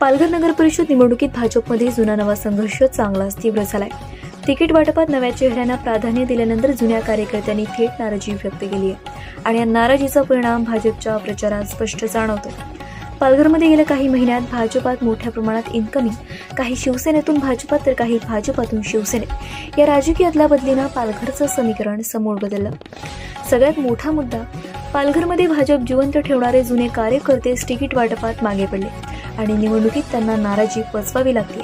पालघर नगर परिषद निवडणुकीत भाजपमध्ये जुना नवा संघर्ष चांगलाच तीव्र झालाय. तिकीट वाटपात नव्या चेहऱ्यांना प्राधान्य दिल्यानंतर जुन्या कार्यकर्त्यांनी थेट नाराजी व्यक्त केली आहे आणि या नाराजीचा परिणाम भाजपच्या प्रचारात स्पष्ट जाणवतो पालघरमध्ये गेल्या काही महिन्यात भाजपात मोठ्या प्रमाणात इन्कमिंग काही शिवसेनेतून भाजपात तर काही भाजपातून शिवसेनेत या राजकीय बदलीनं पालघरचं समीकरण समोर बदललं. सगळ्यात मोठा मुद्दा पालघरमध्ये भाजप जिवंत ठेवणारे जुने कार्यकर्तेच तिकीट वाटपात मागे पडले. आणि निवडणुकीत त्यांना नाराजी पचवावी लागते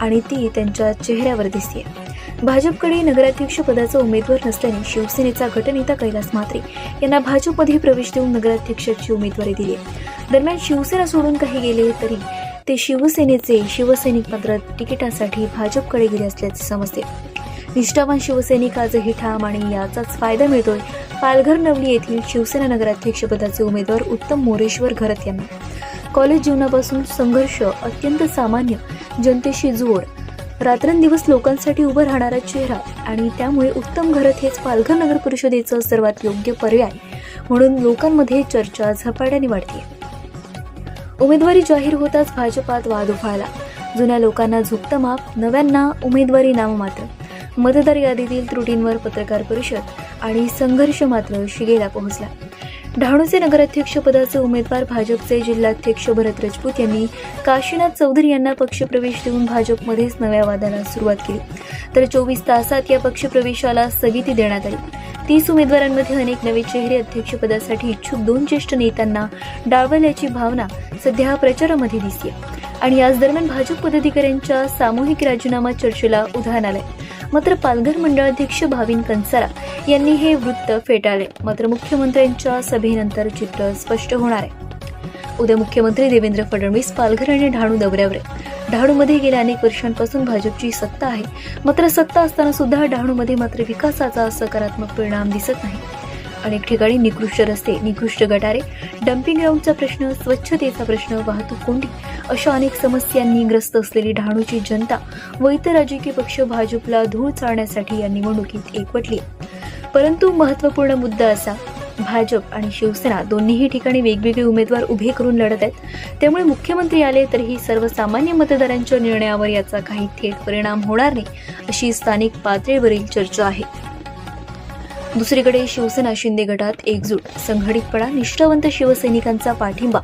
आणि ती त्यांच्या चेहऱ्यावर दिसते. भाजपकडे नगराध्यक्ष पदाचा उमेदवार नसल्याने शिवसेनेचा गटनेता कैलास म्हात्रे यांना भाजपमध्ये प्रवेश देऊन नगराध्यक्षाची उमेदवारी दिली. दरम्यान शिवसेना सोडून काही गेले तरी ते शिवसेनेचे शिवसैनिक मात्र तिकिटासाठी भाजपकडे गेले असल्याचे समजते. निष्ठावान शिवसैनिक आजही ठाम आणि याचाच फायदा मिळतोय. पालघर नवली येथील शिवसेना नगराध्यक्षपदाचे उमेदवार उत्तम मोरेश्वर घरत यांना. कॉलेज जीवनापासून संघर्ष अत्यंत सामान्य जनतेशी जोड. रात्रंदिवस लोकांसाठी उभं राहणारा चेहरा आणि त्यामुळे उत्तम घरत हेच पालघर नगर परिषदेचं सर्वात योग्य पर्याय म्हणून लोकांमध्ये चर्चा झपाट्याने वाढते. उमेदवारी जाहीर होताच भाजपात वाद उफाळला. जुन्या लोकांना झुकतं माप नव्यांना उमेदवारी नाममात्र मतदार यादीतील त्रुटींवर पत्रकार परिषद आणि संघर्ष मात्र शिगेला पोहोचला. डहाणूचे नगराध्यक्षपदाचे उमेदवार भाजपचे जिल्हाध्यक्ष भरत राजपूत यांनी काशीनाथ चौधरी यांना पक्षप्रवेश देऊन भाजपमध्येच नव्या वादाला सुरुवात केली. तर चोवीस तासात या पक्षप्रवेशाला स्थगिती देण्यात आली. तीस उमेदवारांमध्ये अनेक नवे चेहरे अध्यक्षपदासाठी इच्छुक दोन ज्येष्ठ नेत्यांना डावल्याची भावना सध्या प्रचारामध्ये दिसते. आणि याच दरम्यान भाजप पदाधिकाऱ्यांच्या सामूहिक राजीनामा चर्चेला उधाण आलंय. मात्र पालघर मंडळाध्यक्ष भाविन कंसारा यांनी हे वृत्त फेटाळले. मात्र मुख्यमंत्र्यांच्या सभेनंतर चित्र स्पष्ट होणार आहे. उद्या मुख्यमंत्री देवेंद्र फडणवीस पालघर आणि डहाणू दौऱ्यावर आहेत. डहाणूमध्ये गेल्या अनेक वर्षांपासून भाजपची सत्ता आहे. मात्र सत्ता असताना सुद्धा डहाणूमध्ये मात्र विकासाचा सकारात्मक परिणाम दिसत नाही. अनेक ठिकाणी निकृष्ट रस्ते निकृष्ट गटारे डम्पिंग ग्राउंडचा प्रश्न स्वच्छतेचा प्रश्न वाहतूक कोंडी अशा अनेक समस्यांनी ग्रस्त असलेली डहाणूची जनता व इतर राजकीय पक्ष भाजपला धूळ चाळण्यासाठी या निवडणुकीत एकवटली. परंतु महत्त्वपूर्ण मुद्दा असा भाजप आणि शिवसेना दोन्हीही ठिकाणी वेगवेगळे उमेदवार उभे करून लढत आहेत. त्यामुळे मुख्यमंत्री आले तरीही सर्वसामान्य मतदारांच्या निर्णयावर याचा काही थेट परिणाम होणार नाही अशी स्थानिक पातळीवरील चर्चा आहे. दुसरीकडे शिवसेना शिंदे गटात एकजूट संघटितपणा निष्ठावंत शिवसैनिकांचा पाठिंबा.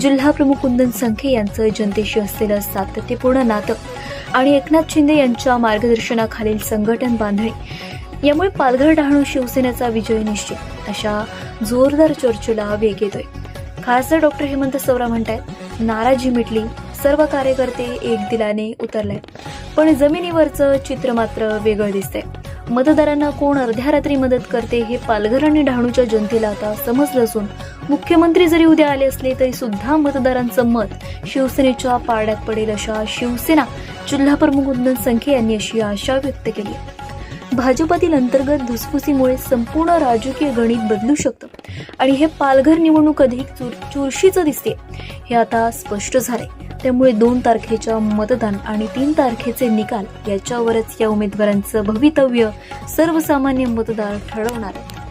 जिल्हा प्रमुख कुंदन संखे यांचं जनतेशी असलेलं सातत्यपूर्ण नातं आणि एकनाथ शिंदे यांच्या मार्गदर्शनाखालील संघटन बांधणे. यामुळे पालघर डहाणू शिवसेनेचा विजय निश्चित. अशा जोरदार चर्चेला वेग येतोय. खासदार डॉक्टर हेमंत सवरा म्हणतायत नाराजी मिटली सर्व कार्यकर्ते एक दिलाने उतरले पण जमिनीवरचं चित्र मात्र वेगळं दिसतंय. मतदारांना कोण अर्ध्या रात्री मदत करते हे पालघर आणि डहाणूच्या जनतेला आता समजलं असून मुख्यमंत्री जरी उद्या आले असले तरी सुद्धा मतदारांचं मत शिवसेनेच्या पारड्यात पडेल अशा शिवसेना जिल्हाप्रमुख प्रमुख संखे यांनी अशी आशा व्यक्त केली आहे. भाजपातील अंतर्गत धुसफुसीमुळे संपूर्ण राजकीय गणित बदलू शकतं आणि हे पालघर निवडणूक अधिक चुर चुरशीचं दिसते हे आता स्पष्ट झालंय. त्यामुळे दोन तारखेच्या मतदान आणि तीन तारखेचे निकाल याच्यावरच या उमेदवारांचं भवितव्य सर्वसामान्य मतदार ठरवणार आहे